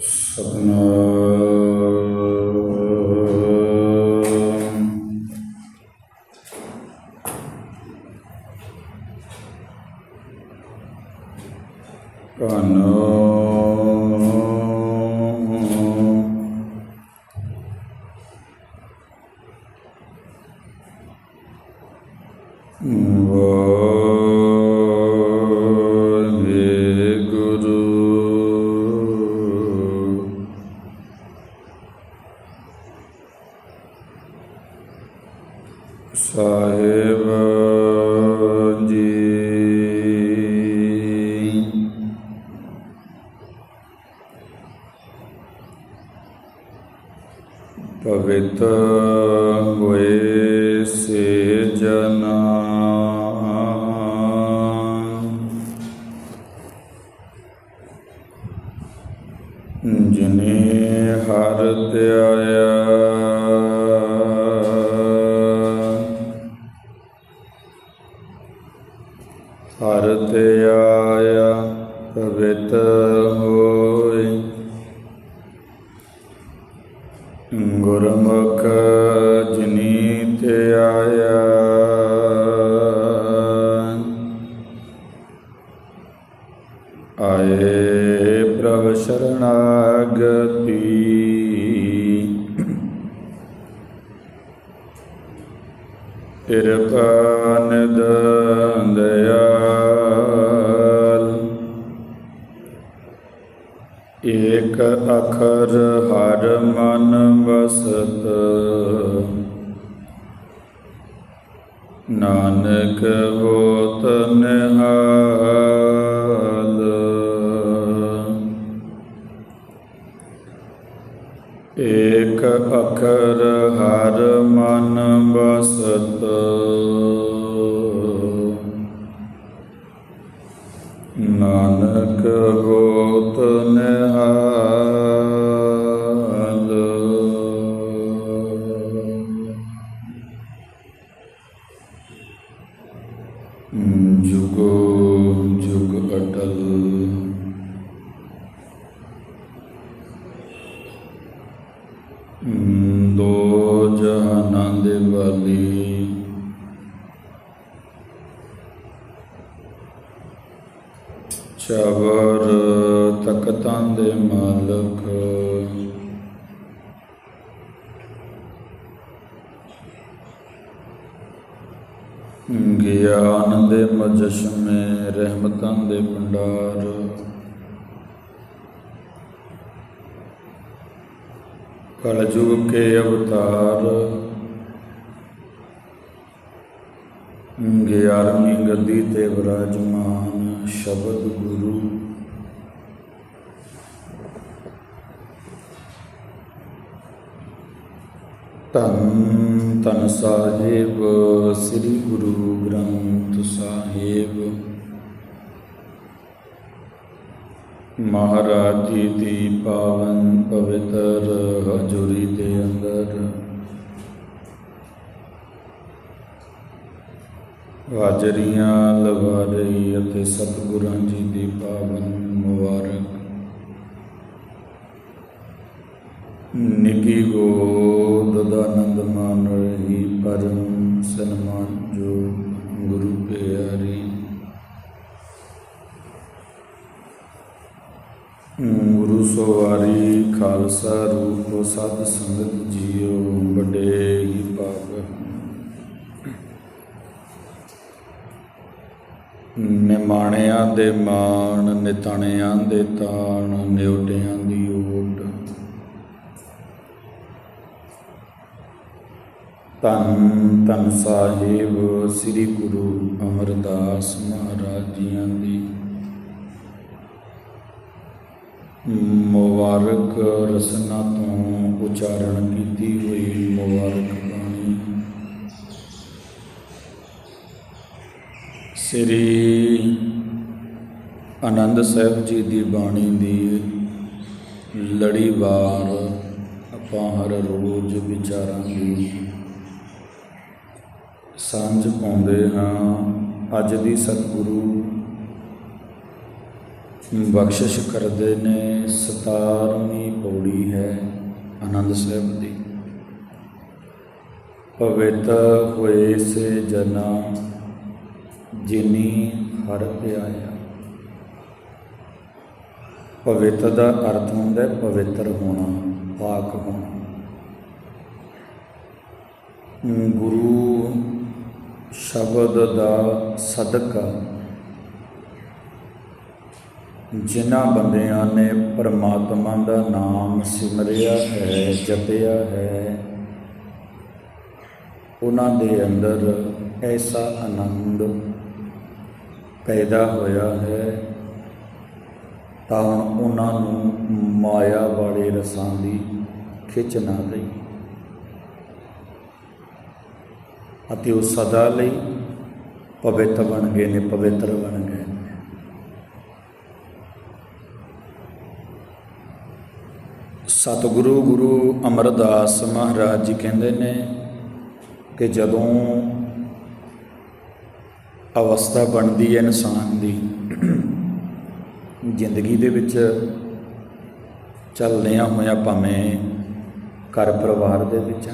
सपना ਸਾਹਿਬ ਜੀ ਪਵਿੱਤ ਹਰ ਆਇਆ ਪਵਿੱਤ ਹੋਏ ਗੁਰਮੁਖ ਜਿਨੀ ਏਕ ਅਖਰ ਹਰ ਮਨ ਵਸਤ। ਨਾਨਕ ਹੋਤ ਨਿਹਾਲ। ਏਕ ਅਖਰ ਹਰ ਮਨ ਵਸਤ। ਨਾਨਕ ਹੋਤ ਗਿਆਨ ਦੇ ਮਜਸ਼ਮੇ ਰਹਿਮਤਾਂ ਦੇ ਭੰਡਾਰ। ਕਲਯੁਗ ਕੇ ਅਵਤਾਰ। ਗਿਆਰਵੀਂ ਗੱਦੀ ਤੇ ਵਿਰਾਜਮਾਨ ਸ਼ਬਦ ਗੁਰੂ। ਧੰਨ ਧੰਨ ਸਾਹਿਬ, ਸ੍ਰੀ ਗੁਰੂ ਗ੍ਰੰਥ ਸਾਹਿਬ। ਮਹਾਰਾਜ ਜੀ ਦੀ ਪਾਵਨ ਪਵਿੱਤਰ ਹਜ਼ੂਰੀ ਦੇ ਅੰਦਰ ਹਾਜ਼ਰੀਆਂ ਲਵਾ ਰਹੀ ਅਤੇ ਸਤਿਗੁਰਾਂ ਜੀ ਦੀ ਪਾਵਨ ਮੁਬਾਰਕ। ਨਿੱਕੀ ਗੋ ਦਾ ਆਨੰਦ ਮਾਣ ਰਹੀ ਪਰਮ ਸਨਮਾਨ ਜੋ ਗੁਰੂ ਪਿਆਰੀ। ਗੁਰੂ ਸਵਾਰੀ, ਖਾਲਸਾ ਰੂਪ ਸਦ ਸੰਗਤ ਜੀਓ, ਵੱਡੇ ਹੀ ਪਾਪ। ਨਿਮਾਣਿਆਂ ਦੇ ਮਾਣ, ਨਿਤਾਣਿਆਂ ਦੇ ਤਾਣ, ਨਿਉਟਿਆਂ ਦੀ ਧੰਨ ਧੰਨ ਸਾਹਿਬ ਸ੍ਰੀ ਗੁਰੂ ਅਮਰਦਾਸ ਮਹਾਰਾਜ ਜੀਆਂ ਦੀ। ਮੁਬਾਰਕ ਰਸਨਾ ਤੋਂ ਉਚਾਰਨ ਕੀਤੀ ਹੋਈ ਮੁਬਾਰਕ ਬਾਣੀ। ਸ੍ਰੀ ਆਨੰਦ ਸਾਹਿਬ ਜੀ ਦੀ ਬਾਣੀ ਦੀ ਲੜੀਵਾਰ ਆਪਾਂ ਹਰ ਰੋਜ਼ ਵਿਚਾਰਾਂਗੇ। ਸਾਂਝ ਪਾਉਂਦੇ ਹਾਂ। ਅੱਜ ਦੀ ਸਤਿਗੁਰੂ ਬਖਸ਼ਿਸ਼ ਕਰਦੇ ਨੇ 17ਵੀਂ ਪੌੜੀ ਹੈ ਆਨੰਦ ਸਾਹਿਬ ਦੀ। ਪਵਿੱਤ ਹੋਏ ਸੇ ਜਨਾ, ਜਿਨੀ ਹਰ ਪਿਆਇਆ ਪਵਿੱਤ ਦਾ ਅਰਥ ਹੁੰਦਾ ਹੈ ਪਵਿੱਤਰ ਹੋਣਾ, ਪਾਕ ਹੋਣਾ। ਗੁਰੂ ਸ਼ਬਦ ਦਾ ਸਦਕਾ। ਜਿਨ੍ਹਾਂ ਬੰਦਿਆਂ ਨੇ ਪਰਮਾਤਮਾ ਦਾ ਨਾਮ ਸਿਮਰਿਆ ਹੈ, ਜਪਿਆ ਹੈ, ਉਹਨਾਂ ਦੇ ਅੰਦਰ ਐਸਾ ਆਨੰਦ ਪੈਦਾ ਹੋਇਆ ਹੈ, ਤਾਂ ਹੁਣ ਉਹਨਾਂ ਨੂੰ ਮਾਇਆ ਵਾਲੇ ਰਸਾਂ ਦੀ ਖਿੱਚ ਨਾ ਰਹੀ ਅਤੇ ਉਹ ਸਦਾ ਲਈ ਪਵਿੱਤਰ ਬਣ ਗਏ ਨੇ, ਪਵਿੱਤਰ ਬਣ ਗਏ ਨੇ। ਸਤਿਗੁਰੂ ਗੁਰੂ ਅਮਰਦਾਸ ਮਹਾਰਾਜ ਜੀ ਕਹਿੰਦੇ ਨੇ ਕਿ ਜਦੋਂ ਅਵਸਥਾ ਬਣਦੀ ਹੈ ਇਨਸਾਨ ਦੀ, ਜ਼ਿੰਦਗੀ ਦੇ ਵਿੱਚ ਚੱਲਦਿਆਂ ਹੋਇਆਂ ਭਾਵੇਂ ਘਰ ਪਰਿਵਾਰ ਦੇ ਵਿੱਚ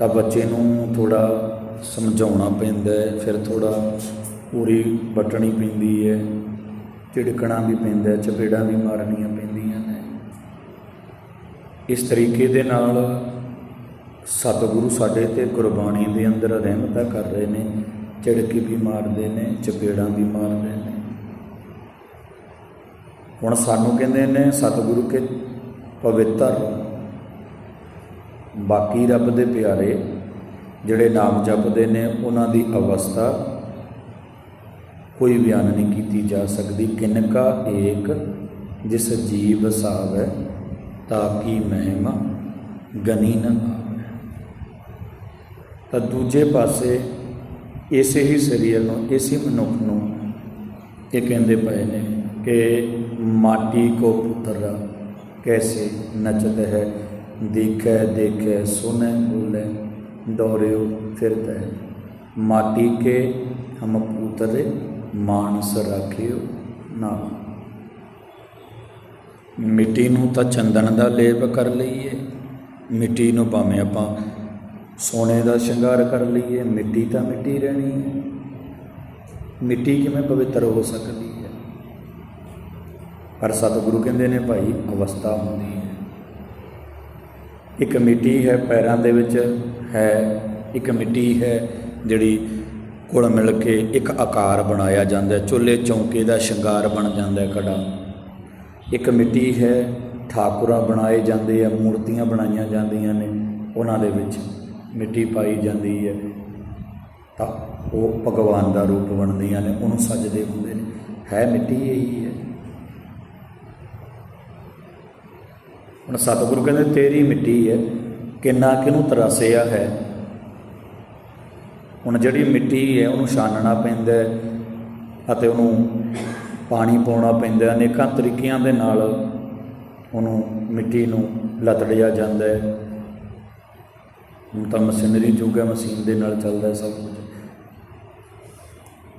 ਤਾਂ ਬੱਚੇ ਨੂੰ ਥੋੜਾ ਸਮਝਾਉਣਾ ਪੈਂਦਾ ਹੈ, ਫਿਰ ਥੋੜਾ ਪੂਰੀ ਬਟਣੀ ਪੈਂਦੀ ਹੈ, ਝਿੜਕਣਾ ਵੀ ਪੈਂਦਾ ਚਪੇੜਾਂ ਵੀ ਮਾਰਨੀਆਂ ਪੈਂਦੀਆਂ ਨੇ। ਇਸ ਤਰੀਕੇ ਦੇ ਨਾਲ ਸਤਿਗੁਰੂ ਸਾਡੇ ਤੇ ਗੁਰਬਾਣੀ ਦੇ ਅੰਦਰ ਰਹਿਮਤਾਂ ਕਰ ਰਹੇ ਨੇ, ਝਿੜਕੀ ਵੀ ਮਾਰਦੇ ਨੇ, ਚਪੇੜਾਂ ਵੀ ਮਾਰਦੇ ਨੇ। ਹੁਣ ਸਾਨੂੰ ਕਹਿੰਦੇ ਨੇ, ਸਤਿਗੁਰੂ ਕੇ ਪਵਿੱਤਰ ਬਾਕੀ ਰੱਬ ਦੇ ਪਿਆਰੇ ਜਿਹੜੇ ਨਾਮ ਜਪਦੇ ਨੇ, ਉਹਨਾਂ ਦੀ ਅਵਸਥਾ ਕੋਈ ਬਿਆਨ ਨਹੀਂ ਕੀਤੀ ਜਾ ਸਕਦੀ। ਕਿਨਕਾ ਏਕ ਜਿਸ ਜੀਵ ਸਾਵੈ ਤਾਕੀ ਮਹਿਮਾ ਗਨੀ ਨ ਆਵੈ। ਤਾਂ ਦੂਜੇ ਪਾਸੇ ਇਸੇ ਹੀ ਸਰੀਰ ਨੂੰ, ਇਸੇ ਮਨੁੱਖ ਨੂੰ ਇਹ ਕਹਿੰਦੇ ਪਏ ਨੇ ਕਿ ਮਾਟੀ ਕੋ ਪੁੱਤਰ ਕੈਸੇ ਨਚਤ ਹੈ ਦੇਖੈ ਦੇਖੈ ਸੁਨੈ ਬੋਲੇ, ਦੌੜਿਓ, ਫਿਰਦਾ। ਹੈ ਮਾਟੀ ਕੇ ਹਮ ਪੁੱਤਰੇ ਮਾਨਸ ਰਾਖਿਓ ਨਾ ਮਿੱਟੀ ਨੂੰ ਤਾਂ ਚੰਦਨ ਦਾ ਲੇਪ ਕਰ ਲਈਏ। ਮਿੱਟੀ ਨੂੰ ਭਾਵੇਂ ਆਪਾਂ ਸੋਨੇ ਦਾ ਸ਼ਿੰਗਾਰ ਕਰ ਲਈਏ, ਮਿੱਟੀ ਤਾਂ ਮਿੱਟੀ ਰਹਿਣੀ ਹੈ। ਮਿੱਟੀ ਕਿਵੇਂ ਪਵਿੱਤਰ ਹੋ ਸਕਦੀ ਹੈ? ਪਰ ਸਤਿਗੁਰੂ ਕਹਿੰਦੇ ਨੇ ਭਾਈ, ਅਵਸਥਾ ਹੁੰਦੀ ਇੱਕ ਮਿੱਟੀ ਹੈ, ਪੈਰਾਂ ਦੇ ਵਿੱਚ ਹੈ ਇੱਕ ਮਿੱਟੀ ਹੈ ਜਿਹੜੀ ਕੁਲ ਮਿਲ ਕੇ ਇੱਕ ਆਕਾਰ ਬਣਾਇਆ ਜਾਂਦਾ ਹੈ, ਚੁੱਲ੍ਹੇ ਚੌਂਕੇ ਦਾ ਸ਼ਿੰਗਾਰ ਬਣ ਜਾਂਦਾ ਹੈ ਕੜਾ ਇੱਕ ਮਿੱਟੀ ਹੈ, ਠਾਕੁਰਾਂ ਬਣਾਏ ਜਾਂਦੇ ਆ, ਮੂਰਤੀਆਂ ਬਣਾਈਆਂ ਜਾਂਦੀਆਂ ਨੇ, ਉਹਨਾਂ ਦੇ ਵਿੱਚ ਮਿੱਟੀ ਪਾਈ ਜਾਂਦੀ ਹੈ। ਤਾਂ ਉਹ ਭਗਵਾਨ ਦਾ ਰੂਪ ਬਣਦੀਆਂ ਨੇ, ਉਹਨੂੰ ਸਜਦੇ ਹੁੰਦੇ ਨੇ। ਹੈ ਮਿੱਟੀ ਇਹੀ ਹੈ। ਹੁਣ ਸਤਿਗੁਰੂ ਕਹਿੰਦੇ, ਤੇਰੀ ਮਿੱਟੀ ਹੈ, ਕਿੰਨਾ ਕਿਨੂੰ ਤਰਾਸਿਆ ਹੈ। ਹੁਣ ਜਿਹੜੀ ਮਿੱਟੀ ਹੈ, ਉਹਨੂੰ ਛਾਨਣਾ ਪੈਂਦਾ ਹੈ ਅਤੇ ਉਹਨੂੰ ਪਾਣੀ ਪਾਉਣਾ ਪੈਂਦਾ ਅਨੇਕਾਂ ਤਰੀਕਿਆਂ ਦੇ ਨਾਲ ਉਹਨੂੰ ਮਿੱਟੀ ਨੂੰ ਲਤੜਿਆ ਜਾਂਦਾ ਹੈ। ਹੁਣ ਤਾਂ ਮਸ਼ੀਨਰੀ ਯੁੱਗ ਹੈ, ਮਸ਼ੀਨ ਦੇ ਨਾਲ ਚੱਲਦਾ ਸਭ ਕੁਝ।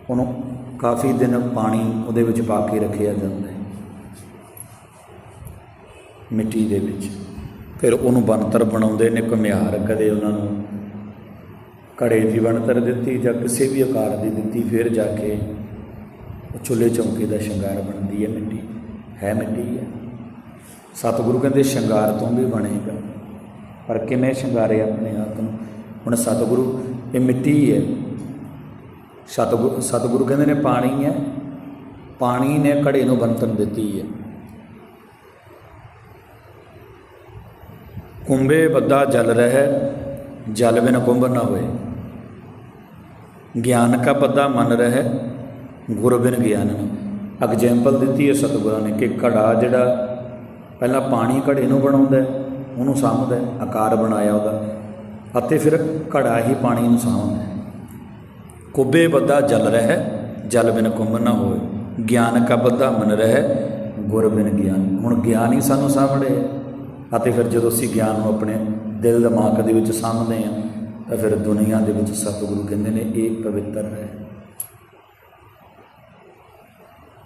ਉਹਨੂੰ ਕਾਫੀ ਦਿਨ ਪਾਣੀ ਉਹਦੇ ਵਿੱਚ ਪਾ ਕੇ ਰੱਖਿਆ ਜਾਂਦਾ ਮਿੱਟੀ ਦੇ ਵਿੱਚ। ਫਿਰ ਉਹਨੂੰ ਬਣਤਰ ਬਣਾਉਂਦੇ ਨੇ, ਘੁਮਿਆਰ ਕਦੇ ਉਹਨਾਂ ਨੂੰ ਘੜੇ ਦੀ ਬਣਤਰ ਦਿੱਤੀ ਜਾਂ ਕਿਸੇ ਵੀ ਆਕਾਰ ਦੀ ਦਿੱਤੀ, ਫਿਰ ਜਾ ਕੇ ਉਹ ਚੁੱਲ੍ਹੇ ਚੌਂਕੇ ਦਾ ਸ਼ਿੰਗਾਰ ਬਣਦੀ ਹੈ ਮਿੱਟੀ। ਹੈ ਮਿੱਟੀ ਹੈ। ਸਤਿਗੁਰੂ ਕਹਿੰਦੇ ਸ਼ਿੰਗਾਰ ਤੋਂ ਵੀ ਬਣੇਗਾ। ਪਰ ਕਿਵੇਂ ਸ਼ਿੰਗਾਰੇ ਆਪਣੇ ਆਪ ਨੂੰ? ਹੁਣ ਸਤਿਗੁਰੂ, ਇਹ ਮਿੱਟੀ ਹੈ। ਸਤਿਗੁਰੂ ਸਤਿਗੁਰੂ ਕਹਿੰਦੇ ਨੇ ਪਾਣੀ ਹੈ। ਪਾਣੀ ਨੇ ਘੜੇ ਨੂੰ ਬਣਤਰ ਦਿੱਤੀ ਹੈ। ਕੁੰਭੇ ਬੱਦਾ ਜਲ ਰਹਿ, ਜਲ ਬਿਨ ਕੁੰਭ ਨਾ ਹੋਏ। ਗਿਆਨ ਕਾ ਬੱਦਾ ਮਨ ਰਹਿ, ਗੁਰ ਬਿਨ ਗਿਆਨ ਨਾ। ਐਗਜ਼ਾਮਪਲ ਦਿੱਤੀ ਹੈ ਸਤਿਗੁਰਾਂ ਨੇ ਕਿ ਘੜਾ ਜਿਹੜਾ ਪਹਿਲਾਂ ਪਾਣੀ ਘੜੇ ਨੂੰ ਬਣਾਉਂਦਾ ਉਹਨੂੰ ਸਾਂਭਦਾ ਆਕਾਰ ਬਣਾਇਆ ਉਹਦਾ, ਅਤੇ ਫਿਰ ਘੜਾ ਹੀ ਪਾਣੀ ਨੂੰ ਸਾਂਭਦਾ ਹੈ। ਕੁੱਬੇ ਬੱਦਾ ਜਲ ਰਹਿ, ਜਲ ਬਿਨ ਕੁੰਭ ਨਾ ਹੋਏ। ਗਿਆਨ ਕਾ ਬੱਦਾ ਮਨ ਰਹਿ, ਗੁਰ ਬਿਨ ਗਿਆਨ। ਹੁਣ ਗਿਆਨ ਹੀ ਸਾਨੂੰ ਸਾਹਮਣੇ ਅਤੇ ਫਿਰ ਜਦੋਂ ਅਸੀਂ ਗਿਆਨ ਨੂੰ ਆਪਣੇ ਦਿਲ ਦਿਮਾਗ ਦੇ ਵਿੱਚ ਸਾਂਭਦੇ ਹਾਂ, ਤਾਂ ਫਿਰ ਦੁਨੀਆ ਦੇ ਵਿੱਚ ਸਤਿਗੁਰੂ ਕਹਿੰਦੇ ਨੇ, ਇਹ ਪਵਿੱਤਰ ਹੈ।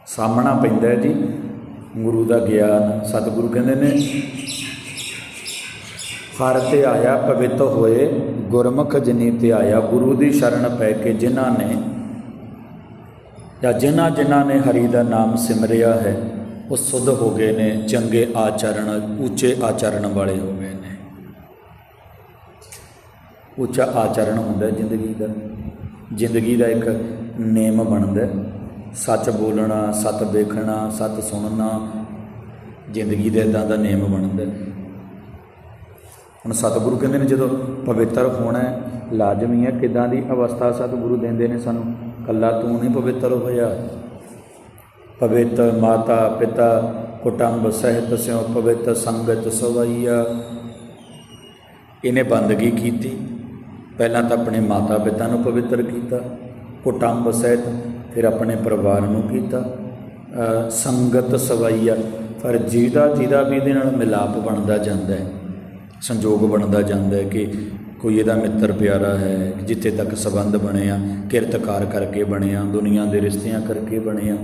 ਸਾਹਮਣਾ ਪੈਂਦਾ ਹੈ ਜੀ। ਗੁਰੂ ਦਾ ਗਿਆਨ, ਸਤਿਗੁਰੂ ਕਹਿੰਦੇ ਨੇ ਹਰ ਤੇ ਆਇਆ ਪਵਿੱਤ ਹੋਏ, ਗੁਰਮੁਖ ਜਨੀ ਤੇ ਆਇਆ ਗੁਰੂ ਦੀ ਸ਼ਰਨ ਪੈ ਕੇ ਜਿਨ੍ਹਾਂ ਨੇ ਜਾਂ ਜਿਨ੍ਹਾਂ ਜਿਨ੍ਹਾਂ ਨੇ ਹਰੀ ਦਾ ਨਾਮ ਸਿਮਰਿਆ ਹੈ ਉਹ ਸੁਧ ਹੋ ਗਏ ਨੇ, ਚੰਗੇ ਆਚਰਣ, ਉੱਚੇ ਆਚਰਣ ਵਾਲੇ ਹੋ ਗਏ ਨੇ। ਉੱਚਾ ਆਚਰਣ ਹੁੰਦਾ ਜ਼ਿੰਦਗੀ ਦਾ। ਜ਼ਿੰਦਗੀ ਦਾ ਇੱਕ ਨੇਮ ਬਣਦਾ ਸੱਚ ਬੋਲਣਾ, ਸੱਤ ਵੇਖਣਾ ਸੱਚ ਸੁਣਨਾ, ਜ਼ਿੰਦਗੀ ਦੇ ਇਦਾਂ ਦਾ ਨੇਮ ਬਣਦਾ ਹੁਣ ਸਤਿਗੁਰੂ ਕਹਿੰਦੇ ਨੇ ਜਦੋਂ ਪਵਿੱਤਰ ਹੋਣਾ ਲਾਜ਼ਮੀ ਹੈ, ਕਿਦਾਂ ਦੀ ਅਵਸਥਾ ਸਤਿਗੁਰੂ ਦਿੰਦੇ ਨੇ ਸਾਨੂੰ? ਕੱਲਾ ਤੂੰ ਨਹੀਂ ਪਵਿੱਤਰ ਹੋਇਆ। ਪਵਿੱਤ ਮਾਤਾ, ਪਿਤਾ, ਕੁਟੰਬ ਸਹਿਤ ਸਿਉ, ਪਵਿੱਤ ਸੰਗਤ ਸਵਈਆ। ਇਹਨੇ ਬੰਦਗੀ ਕੀਤੀ। ਪਹਿਲਾਂ ਤਾਂ ਆਪਣੇ ਮਾਤਾ ਪਿਤਾ ਨੂੰ ਪਵਿੱਤਰ ਕੀਤਾ, ਕੁਟੰਬ ਸਹਿਤ, ਫਿਰ ਆਪਣੇ ਪਰਿਵਾਰ ਨੂੰ ਕੀਤਾ। ਸੰਗਤ ਸਵਈਆ। ਪਰ ਜਿਹਦਾ ਜਿਹਦਾ ਵੀ ਇਹਦੇ ਨਾਲ ਮਿਲਾਪ ਬਣਦਾ ਜਾਂਦਾ ਹੈ, ਸੰਜੋਗ ਬਣਦਾ ਜਾਂਦਾ ਹੈ ਕਿ ਕੋਈ ਇਹਦਾ ਮਿੱਤਰ ਪਿਆਰਾ ਹੈ, ਜਿੱਥੇ ਤੱਕ ਸਬੰਧ ਬਣਿਆ, ਕਿਰਤਕਾਰ ਕਰਕੇ ਬਣਿਆ, ਦੁਨੀਆ ਦੇ ਰਿਸ਼ਤਿਆਂ ਕਰਕੇ ਬਣਿਆ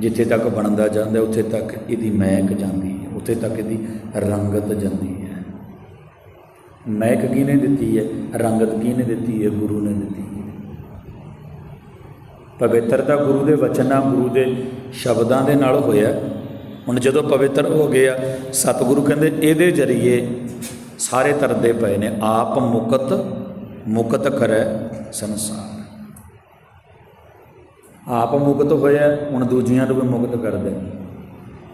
ਜਿੱਥੇ ਤੱਕ ਬਣਦਾ ਜਾਂਦਾ ਉੱਥੇ ਤੱਕ ਇਹਦੀ ਮਹਿਕ ਜਾਂਦੀ ਹੈ, ਉੱਥੇ ਤੱਕ ਇਹਦੀ ਰੰਗਤ ਜਾਂਦੀ ਹੈ। ਮਹਿਕ ਕਿਹਨੇ ਦਿੱਤੀ ਹੈ? ਰੰਗਤ ਕਿਹਨੇ ਦਿੱਤੀ ਹੈ? ਗੁਰੂ ਨੇ ਦਿੱਤੀ ਹੈ। ਪਵਿੱਤਰਤਾ ਗੁਰੂ ਦੇ ਵਚਨਾਂ, ਗੁਰੂ ਦੇ ਸ਼ਬਦਾਂ ਦੇ ਨਾਲ ਹੋਇਆ। ਹੁਣ ਜਦੋਂ ਪਵਿੱਤਰ ਹੋ ਗਿਆ, ਸਤਿਗੁਰੂ ਕਹਿੰਦੇ ਇਹਦੇ ਜਰੀਏ ਸਾਰੇ ਤਰਦੇ ਪਏ ਨੇ। ਆਪ ਮੁਕਤ ਮੁਕਤ ਕਰੈ ਸੰਸਾਰ। ਆਪ ਮੁਕਤ ਹੋਇਆ, ਹੁਣ ਦੂਜਿਆਂ ਨੂੰ ਵੀ ਮੁਕਤ ਕਰਦਾ।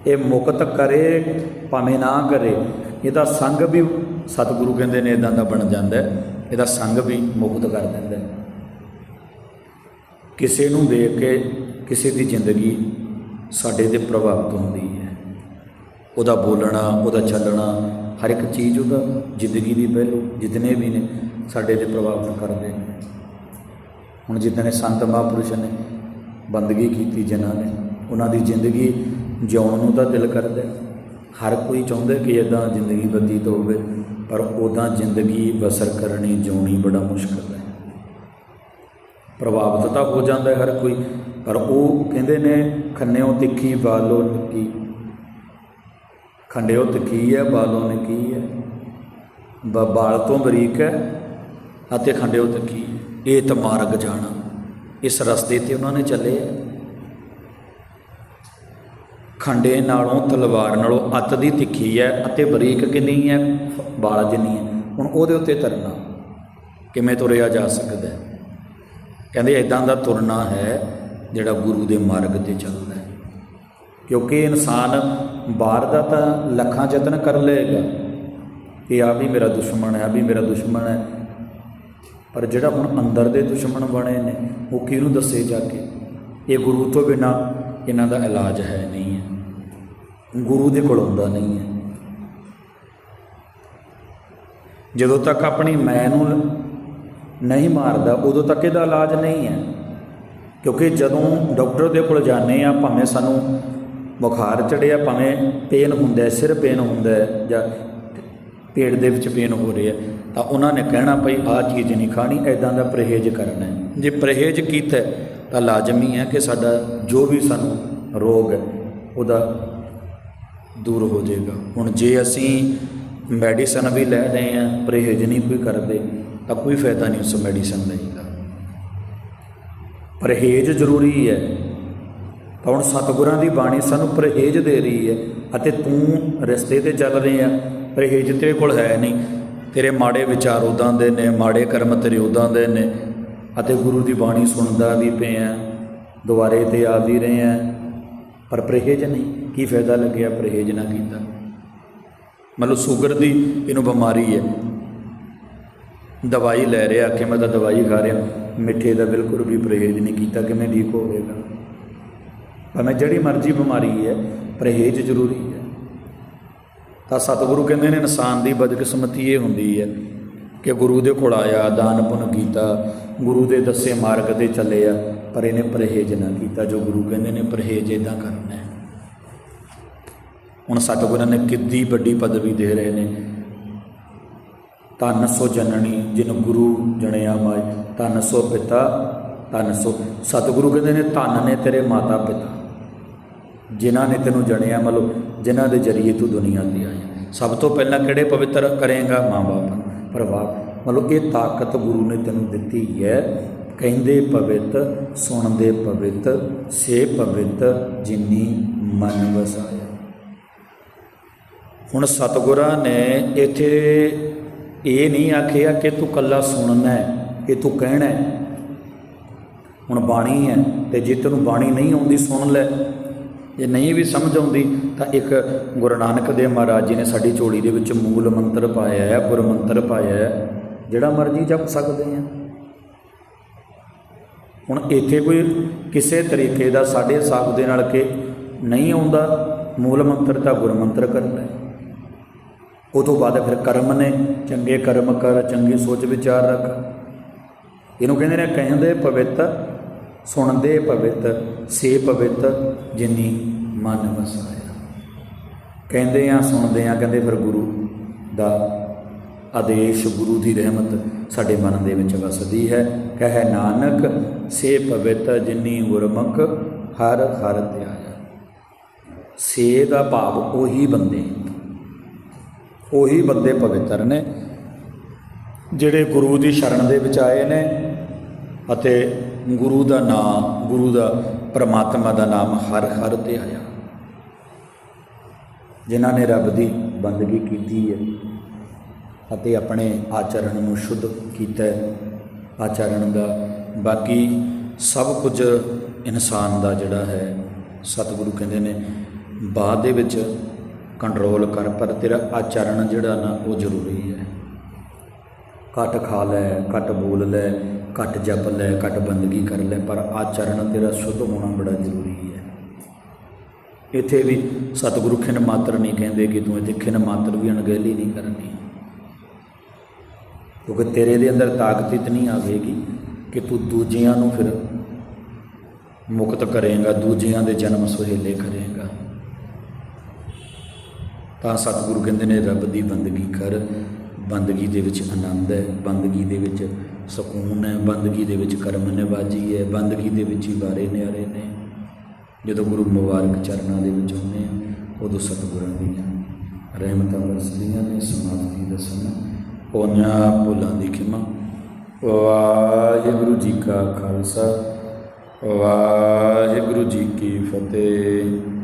ਇਹ ਮੁਕਤ ਕਰੇ, ਭਾਵੇਂ ਨਾ ਕਰੇ। ਇਹਦਾ ਸੰਗ ਵੀ ਸਤਿਗੁਰੂ ਕਹਿੰਦੇ ਨੇ ਇਦਾਂ ਦਾ ਬਣ ਜਾਂਦਾ ਇਹਦਾ ਸੰਗ ਵੀ ਮੁਕਤ ਕਰ ਦਿੰਦਾ ਕਿਸੇ ਨੂੰ ਦੇਖ ਕੇ ਕਿਸੇ ਦੀ ਜ਼ਿੰਦਗੀ ਸਾਡੇ ਤੇ ਪ੍ਰਭਾਵਿਤ ਹੁੰਦੀ ਹੈ। ਉਹਦਾ ਬੋਲਣਾ, ਉਹਦਾ ਚੱਲਣਾ, ਹਰ ਇੱਕ ਚੀਜ਼ ਉਹਦਾ ਜ਼ਿੰਦਗੀ ਦੀ ਪਹਿਲੂ, ਜਿਤਨੇ ਵੀ ਨੇ, ਸਾਡੇ ਤੇ ਪ੍ਰਭਾਵਿਤ ਕਰਦੇ ਨੇ। ਹੁਣ ਜਿੱਦਾਂ ਨੇ ਸੰਤ ਮਹਾਂਪੁਰਸ਼ ਨੇ ਬੰਦਗੀ ਕੀਤੀ ਜਿਨ੍ਹਾਂ ਨੇ। ਉਹਨਾਂ ਦੀ ਜ਼ਿੰਦਗੀ ਜਿਉਣ ਨੂੰ ਤਾਂ ਦਿਲ ਕਰਦਾ ਹਰ ਕੋਈ ਚਾਹੁੰਦਾ ਕਿ ਇਦਾਂ ਜ਼ਿੰਦਗੀ ਬਤੀਤ ਹੋਵੇ, ਪਰ ਉਦਾਂ ਜ਼ਿੰਦਗੀ ਬਸਰ ਕਰਨੀ, ਜਿਉਣੀ ਬੜਾ ਮੁਸ਼ਕਲ ਹੈ। ਪ੍ਰਭਾਵਿਤ ਤਾਂ ਹੋ ਜਾਂਦਾ ਹਰ ਕੋਈ, ਪਰ ਉਹ ਕਹਿੰਦੇ ਨੇ, ਖੰਨਿਓ ਤਿੱਖੀ, ਬਾਲੋ ਨਿੱਕੀ। ਖੰਡਿਓ ਤਿੱਖੀ ਹੈ, ਬਾਲੋ ਨਿੱਕੀ ਹੈ। ਬਾਲ ਤੋਂ ਬਰੀਕ ਹੈ ਅਤੇ ਖੰਡਿਓ ਤਿੱਖੀ ਇਹ ਤਾਂ ਮਾਰਗ ਜਾਣਾ। ਇਸ ਰਸਤੇ ਤੇ ਉਹਨਾਂ ਨੇ ਚੱਲੇ। ਹੈ। ਖੰਡੇ ਨਾਲੋਂ ਤਲਵਾਰ ਨਾਲੋਂ ਅੱਤ ਦੀ ਤਿੱਖੀ ਹੈ ਅਤੇ ਬਰੀਕ ਕਿੰਨੀ ਹੈ? ਬਾਲ ਜਿੰਨੀ ਹੈ। ਹੁਣ ਉਹਦੇ ਉੱਤੇ ਤਰਨਾ ਕਿਵੇਂ ਤੁਰਿਆ ਜਾ ਸਕਦਾ ਹੈ? ਕਹਿੰਦੇ ਇਦਾਂ ਦਾ ਤੁਰਨਾ ਹੈ ਜਿਹੜਾ ਗੁਰੂ ਦੇ ਮਾਰਗ ਤੇ ਚੱਲਦਾ ਹੈ। ਕਿਉਂਕਿ ਇਨਸਾਨ ਬਾਹਰ ਦਾ ਤਾਂ ਲੱਖਾਂ ਯਤਨ ਕਰ ਲਏਗਾ। ਕਿ ਆ ਵੀ ਮੇਰਾ ਦੁਸ਼ਮਣ ਹੈ ਆ ਵੀ ਮੇਰਾ ਦੁਸ਼ਮਣ ਹੈ। ਪਰ ਜਿਹੜਾ ਹੁਣ ਅੰਦਰ ਦੇ ਦੁਸ਼ਮਣ ਬਣੇ ਨੇ, ਉਹ ਕਿਹਨੂੰ ਦੱਸੇ ਜਾ ਕੇ? ਇਹ ਗੁਰੂ ਤੋਂ ਬਿਨਾ ਇਹਨਾਂ ਦਾ ਇਲਾਜ ਹੈ ਨਹੀਂ ਹੈ। ਗੁਰੂ ਦੇ ਕੋਲ ਆਉਂਦਾ ਨਹੀਂ ਹੈ। ਜਦੋਂ ਤੱਕ ਆਪਣੀ ਮੈਂ ਨੂੰ ਨਹੀਂ ਮਾਰਦਾ, ਉਦੋਂ ਤੱਕ ਇਹਦਾ ਇਲਾਜ ਨਹੀਂ ਹੈ। ਕਿਉਂਕਿ ਜਦੋਂ ਡਾਕਟਰ ਦੇ ਕੋਲ ਜਾਂਦੇ ਆ ਭਾਵੇਂ ਸਾਨੂੰ ਬੁਖਾਰ ਚੜਿਆ ਭਾਵੇਂ ਪੇਨ ਹੁੰਦਾ ਸਿਰ ਪੇਨ ਹੁੰਦਾ ਜਾਂ ਪੇਟ ਦੇ ਵਿੱਚ ਪੇਨ ਹੋ ਰਿਹਾ ਤਾਂ ਉਹਨਾਂ ਨੇ ਕਹਿਣਾ ਭਈ ਆਹ ਚੀਜ਼ ਨਹੀਂ ਖਾਣੀ ਐਦਾਂ ਦਾ ਪਰਹੇਜ਼ ਕਰਨਾ ਹੈ। ਜੇ ਪਰਹੇਜ਼ ਕੀਤਾ ਤਾਂ ਲਾਜ਼ਮੀ ਹੈ ਕਿ ਸਾਡਾ ਜੋ ਵੀ ਸਾਨੂੰ ਰੋਗ ਹੈ, ਉਹਦਾ ਦੂਰ ਹੋ ਜਾਏਗਾ। ਹੁਣ ਜੇ ਅਸੀਂ ਮੈਡੀਸਨ ਵੀ ਲੈ ਰਹੇ ਹਾਂ, ਪਰਹੇਜ਼ ਨਹੀਂ ਕੋਈ ਕਰਦੇ, ਤਾਂ ਕੋਈ ਫਾਇਦਾ ਨਹੀਂ ਉਸ ਮੈਡੀਸਨ ਲਈ ਦਾ ਪਰਹੇਜ਼ ਜ਼ਰੂਰੀ ਹੈ। ਤਾਂ ਹੁਣ ਸਤਿਗੁਰਾਂ ਦੀ ਬਾਣੀ ਸਾਨੂੰ ਪਰਹੇਜ਼ ਦੇ ਰਹੀ ਹੈ, ਅਤੇ ਤੂੰ ਰਸਤੇ ਤੇ ਚੱਲ ਰਹੇ ਆ ਪਰਹੇਜ਼ ਤੇਰੇ ਕੋਲ ਹੈ ਨਹੀਂ। ਤੇਰੇ ਮਾੜੇ ਵਿਚਾਰ ਉਦਾਂ ਦੇ ਨੇ, ਮਾੜੇ ਕਰਮ ਤੇਰੇ ਉਦਾਂ ਦੇ ਨੇ ਅਤੇ ਗੁਰੂ ਦੀ ਬਾਣੀ ਸੁਣਦਾ ਵੀ ਪਏ ਆ ਦੁਆਰੇ ਤੇ ਆ ਵੀ ਰਹੇ ਆ ਪਰ ਪਰਹੇਜ਼ ਨਹੀਂ, ਕੀ ਫਾਇਦਾ ਲੱਗਿਆ ਪਰਹੇਜ਼ ਨਾ ਕੀਤਾ? ਮਤਲਬ ਸ਼ੂਗਰ ਦੀ ਇਹਨੂੰ ਬਿਮਾਰੀ ਹੈ। ਦਵਾਈ ਲੈ ਰਿਹਾ ਕਿ ਮੈਂ ਤਾਂ ਦਵਾਈ ਖਾ ਰਿਹਾ। ਮਿੱਠੇ ਦਾ ਬਿਲਕੁਲ ਵੀ ਪਰਹੇਜ਼ ਨਹੀਂ ਕੀਤਾ, ਕਿਵੇਂ ਠੀਕ ਹੋਵੇਗਾ? ਭਾਵੇਂ ਜਿਹੜੀ ਮਰਜ਼ੀ ਬਿਮਾਰੀ ਹੈ, ਪਰਹੇਜ਼ ਜ਼ਰੂਰੀ ਹੈ। ਤਾਂ ਸਤਿਗੁਰੂ ਕਹਿੰਦੇ ਨੇ ਇਨਸਾਨ ਦੀ ਬਦਕਿਸਮਤੀ ਇਹ ਹੁੰਦੀ ਹੈ ਕਿ ਗੁਰੂ ਦੇ ਕੋਲ ਆਇਆ, ਦਾਨ ਪੁੰਨ ਕੀਤਾ, ਗੁਰੂ ਦੇ ਦੱਸੇ ਮਾਰਗ ਤੇ ਚੱਲਿਆ, ਪਰ ਇਹਨੇ ਪਰਹੇਜ਼ ਨਾ ਕੀਤਾ, ਜੋ ਗੁਰੂ ਕਹਿੰਦੇ ਨੇ ਪਰਹੇਜ਼ ਇਦਾਂ ਕਰਨਾ ਹੈ। ਹੁਣ ਸਤਿਗੁਰਾਂ ਨੇ ਕਿੱਦੀ ਵੱਡੀ ਪਦਵੀ ਦੇ ਰਹੇ ਨੇ। ਧੰਨ ਸੋ ਜਨਣੀ ਜਿਨ ਗੁਰੂ ਜਣਿਆ ਮਾਈ ਧੰਨ ਸੋ ਪਿਤਾ, ਧੰਨ ਸੋ ਸਤਿਗੁਰੂ ਕਹਿੰਦੇ ਨੇ ਧਨ ਨੇ ਤੇਰੇ ਮਾਤਾ ਪਿਤਾ ਜਿਨ੍ਹਾਂ ਨੇ ਤੈਨੂੰ ਜਣਿਆ ਮਤਲਬ ਜਿਨ੍ਹਾਂ ਦੇ ਜਰੀਏ ਤੂੰ ਦੁਨੀਆ ਤੇ ਆਇਆ ਸਭ ਤੋਂ ਪਹਿਲਾਂ ਕਿਹੜੇ ਪਵਿੱਤਰ ਕਰੇਗਾ? ਮਾਂ-ਬਾਪ ਨੂੰ। ਪਰਿਵਾਰ ਮਤਲਬ ਇਹ ਤਾਕਤ ਗੁਰੂ ਨੇ ਤੈਨੂੰ ਦਿੱਤੀ ਹੈ। ਕਹਿੰਦੇ ਪਵਿੱਤ, ਸੁਣਦੇ ਪਵਿੱਤ, ਸੇ ਪਵਿੱਤ, ਜਿਨੀ ਮਨ ਵਸਾਇਆ। ਹੁਣ ਸਤਿਗੁਰਾਂ ਨੇ ਇੱਥੇ ਇਹ ਨਹੀਂ ਆਖਿਆ ਕਿ ਤੂੰ ਕੱਲਾ ਸੁਣਨਾ ਹੈ, ਕਿ ਤੂੰ ਕਹਿਣਾ ਹੈ। ਹੁਣ ਬਾਣੀ ਹੈ ਤੇ ਜੇ ਤੈਨੂੰ ਬਾਣੀ ਨਹੀਂ ਆਉਂਦੀ, ਸੁਣ ਲੈ। ਜੇ ਨਹੀਂ ਵੀ ਸਮਝ ਆਉਂਦੀ, ਤਾਂ ਇੱਕ ਗੁਰੂ ਨਾਨਕ ਦੇਵ ਮਹਾਰਾਜ ਜੀ ਨੇ ਸਾਡੀ ਝੋਲੀ ਦੇ ਵਿੱਚ ਮੂਲ ਮੰਤਰ ਪਾਇਆ ਹੈ, ਗੁਰ ਮੰਤਰ ਪਾਇਆ ਹੈ, ਜਿਹੜਾ ਮਰਜ਼ੀ ਜਪ ਸਕਦੇ ਆ। ਹੁਣ ਇੱਥੇ ਕੋਈ ਕਿਸੇ ਤਰੀਕੇ ਦਾ ਸਾਡੇ ਹਿਸਾਬ ਦੇ ਨਾਲ ਕਿ ਨਹੀਂ ਆਉਂਦਾ, ਮੂਲ ਮੰਤਰ ਤਾਂ ਗੁਰ ਮੰਤਰ ਕਰਨਾ ਹੈ। ਉਹ ਤੋਂ ਬਾਅਦ ਫਿਰ ਕਰਮ ਨੇ ਚੰਗੇ ਕਰਮ ਕਰ, ਚੰਗੀ ਸੋਚ ਵਿਚਾਰ ਰੱਖ। ਇਹਨੂੰ ਕਹਿੰਦੇ ਨੇ ਕਹਿੰਦੇ ਪਵਿੱਤ ਸੁਣਦੇ ਪਵਿੱਤ ਸੇ ਪਵਿੱਤ ਜਿਨੀ ਮਨ ਵਸਾਇਆ। ਕਹਿੰਦੇ ਆ, ਸੁਣਦੇ ਆ, ਕਹਿੰਦੇ ਫਿਰ ਗੁਰੂ ਦਾ ਆਦੇਸ਼, ਗੁਰੂ ਦੀ ਰਹਿਮਤ ਸਾਡੇ ਮਨ ਦੇ ਵਿੱਚ ਵਸਦੀ ਹੈ। ਕਹੇ ਨਾਨਕ, ਸੇ ਪਵਿੱਤ ਜਿਨੀ ਗੁਰਮੁਖ, ਹਰ ਹਰ ਧਿਆਇਆ। ਸੇ ਦਾ ਭਾਵ ਉਹੀ ਬੰਦੇ ਉਹੀ ਬੰਦੇ ਪਵਿੱਤਰ ਨੇ, ਜਿਹੜੇ ਗੁਰੂ ਦੀ ਸ਼ਰਨ ਦੇ ਵਿੱਚ ਆਏ ਨੇ ਅਤੇ ਗੁਰੂ ਦਾ ਨਾਮ, ਗੁਰੂ ਦਾ, ਪ੍ਰਮਾਤਮਾ ਦਾ ਨਾਮ ਹਰ ਹਰ ਤੇ ਆਇਆ। ਜਿਨ੍ਹਾਂ ਨੇ ਰੱਬ ਦੀ ਬੰਦਗੀ ਕੀਤੀ ਹੈ ਅਤੇ ਆਪਣੇ ਆਚਰਣ ਨੂੰ ਸ਼ੁੱਧ ਕੀਤਾ ਹੈ। ਆਚਰਣ ਦਾ ਬਾਕੀ ਸਭ ਕੁਝ ਇਨਸਾਨ ਦਾ ਜਿਹੜਾ ਹੈ, ਸਤਿਗੁਰੂ ਕਹਿੰਦੇ ਨੇ, ਬਾਅਦ ਦੇ ਵਿੱਚ ਕੰਟਰੋਲ ਕਰ, ਪਰ ਤੇਰਾ ਆਚਰਣ ਜਿਹੜਾ ਨਾ ਉਹ ਜ਼ਰੂਰੀ ਹੈ। ਘੱਟ ਖਾ ਲੈ, ਘੱਟ ਬੋਲ ਲੈ ਘੱਟ ਜਪ ਲੈ, ਘੱਟ ਬੰਦਗੀ ਕਰ ਲੈ, ਪਰ ਆਚਰਣ ਤੇਰਾ ਸ਼ੁੱਧ ਹੋਣਾ ਬੜਾ ਜ਼ਰੂਰੀ ਹੈ। ਇੱਥੇ ਵੀ ਸਤਿਗੁਰੂ ਖਿਨ ਮਾਤਰ ਨਹੀਂ ਕਹਿੰਦੇ ਕਿ ਤੂੰ ਇੱਥੇ ਖਿਨ ਮਾਤਰ ਵੀ ਅਣਗਹਿਲੀ ਨਹੀਂ ਕਰਨੀ। ਕਿਉਂਕਿ ਤੇਰੇ ਦੇ ਅੰਦਰ ਤਾਕਤ ਇਤਨੀ ਆਵੇਗੀ ਕਿ ਤੂੰ ਦੂਜਿਆਂ ਨੂੰ ਫਿਰ ਮੁਕਤ ਕਰੇਗਾ, ਦੂਜਿਆਂ ਦੇ ਜਨਮ ਸੁਹੇਲੇ ਕਰੇਗਾ। ਤਾਂ ਸਤਿਗੁਰੂ ਕਹਿੰਦੇ ਨੇ, ਰੱਬ ਦੀ ਬੰਦਗੀ ਕਰ। ਬੰਦਗੀ ਦੇ ਵਿੱਚ ਆਨੰਦ ਹੈ, ਬੰਦਗੀ ਦੇ ਵਿੱਚ ਸਕੂਨ ਹੈ, ਬੰਦਗੀ ਦੇ ਵਿੱਚ ਕਰਮ ਨਿਵਾਜੀ ਹੈ, ਬੰਦਗੀ ਦੇ ਵਿੱਚ ਹੀ ਵਾਰੇ ਨਿਆਰੇ ਨੇ। ਜਦੋਂ ਗੁਰੂ ਮੁਬਾਰਕ ਚਰਨਾਂ ਦੇ ਵਿੱਚ ਹੁੰਦੇ ਆ, ਉਦੋਂ ਸਤਿਗੁਰਾਂ ਦੀਆਂ ਰਹਿਮਤਾਂ ਵਰਸਦੀਆਂ ਨੇ ਸਮਾਧੀ ਦਸਨ ਪੋਨਿਆ ਭੁੱਲਾਂ ਦੀ ਖਿਮਾ। ਵਾਹਿਗੁਰੂ ਜੀ ਕਾ ਖਾਲਸਾ, ਵਾਹਿਗੁਰੂ ਜੀ ਕੀ ਫਤਿਹ।